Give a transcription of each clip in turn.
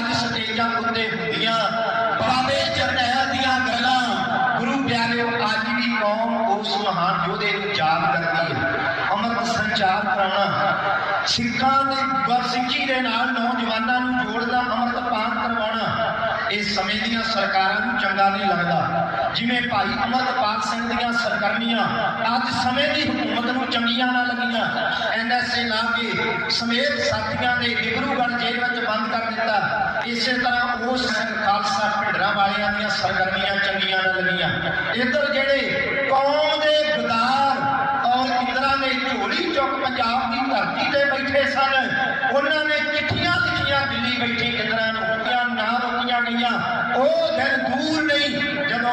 ਪੰਜ ਸਟੇਜਾਂ ਉੱਤੇ ਹੁੰਦੀਆਂ। ਬਾਬੇ ਜਰਨੈਲ ਦੀਆਂ ਗੱਲਾਂ ਗੁਰੂ ਪਿਆਰਿਓ, ਅੱਜ ਵੀ ਕੌਮ ਉਸ ਮਹਾਨ ਯੋਧੇ ਨੂੰ ਯਾਦ ਕਰਦੀ ਹੈ। ਅਮਰ ਸੰਚਾਰ ਕਰਾਉਣਾ। ਸਿੱਖਾਂ ਦੇ ਵਰਸਿੱਖੀ ਦੇ ਨਾਲ ਨੌਜਵਾਨਾਂ ਨੂੰ ਜੋੜਦਾ ਅਮਰਤ ਕਰਵਾਉਣਾ। ਇਸ ਸਮੇਂ ਦੀਆਂ ਸਰਕਾਰਾਂ ਨੂੰ ਚੰਗਾ ਨਹੀਂ ਲੱਗਦਾ। ਜਿਵੇਂ ਭਾਈ ਅਮਰਪਾਲ ਸਿੰਘ ਦੀਆਂ ਸਰਕਰਮੀਆਂ ਅੱਜ ਸਮੇਂ ਦੀ ਹਕੂਮਤ ਨੂੰ ਚੰਗੀਆਂ ਨਾ ਲੱਗੀਆਂ। ਐਨਐਸਏ ਲਾ ਕੇ ਸਮੇਤ ਸਾਥੀਆਂ ਨੇ ਡਿਬਰੂਗੜ੍ਹ ਜੇਲ੍ਹ ਵਿੱਚ ਬੰਦ ਕਰ ਦਿੱਤਾ। ਇਸੇ ਤਰ੍ਹਾਂ ਉਸ ਸਿੰਘ ਖਾਲਸਾ ਭਿੰਡਰਾਂ ਵਾਲਿਆਂ ਦੀਆਂ ਸਰਕਰਮੀਆਂ ਚੰਗੀਆਂ ਨਾ ਲੱਗੀਆਂ। ਇੱਧਰ ਜਿਹੜੇ ਕੌਮ ਦੇ ਗਦਾਰ ਔਰ ਇੰਦਰਾ ਨੇ ਝੋਲੀ ਚੁੱਕ ਪੰਜਾਬ ਦੀ ਧਰਤੀ ਤੇ ਬੈਠੇ ਸਨ, ਉਹਨਾਂ ਨੇ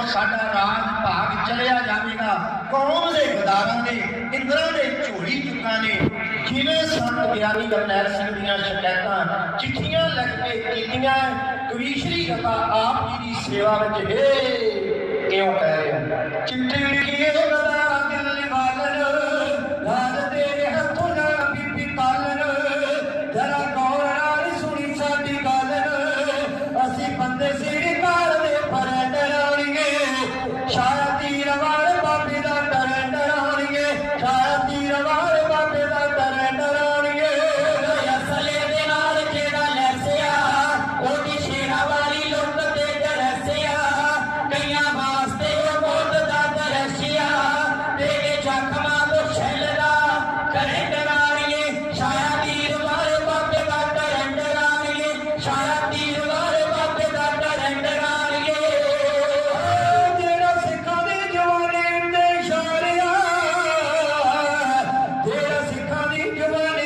ਸਾਡਾ ਰਾਜ ਭਾਗ ਚਲਿਆ ਜਾਵੇਗਾ। ਕੌਮ ਦੇ ਗਦਾਰਾਂ ਦੇ ਇੰਦਰਾਂ ਦੇ ਝੋਲੀ ਚੁੱਕਾਂ ਨੇ। ਜਿਵੇਂ ਸੰਤ ਗਿਆਨੀ ਗਰਨੈਲ ਸਿੰਘ ਦੀਆਂ ਸ਼ਿਕਾਇਤਾਂ, ਚਿੱਠੀਆਂ ਲਿਖ ਕੇ ਕੀਤੀਆਂ ਕਵੀਸ਼ਰੀ ਕਥਾ ਆਪ ਜੀ ਦੀ ਸੇਵਾ ਵਿੱਚ ਹੈ, ਕਿਉਂ ਕਹਿ ਰਿਹਾ ਚਿੱਠੀ ਲਿਖੀਏ ਗਦਾਰਾਂ County, give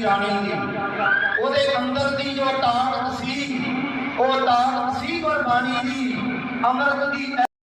ਦੀ। ਰਾਣੀ ਉਹਦੇ ਅੰਦਰ ਦੀ ਜੋ ਤਾਕਤ ਸੀ ਉਹ ਤਾਕਤ ਸੀ ਗੁਰਬਾਣੀ ਦੀ ਅੰਮ੍ਰਿਤ ਦੀ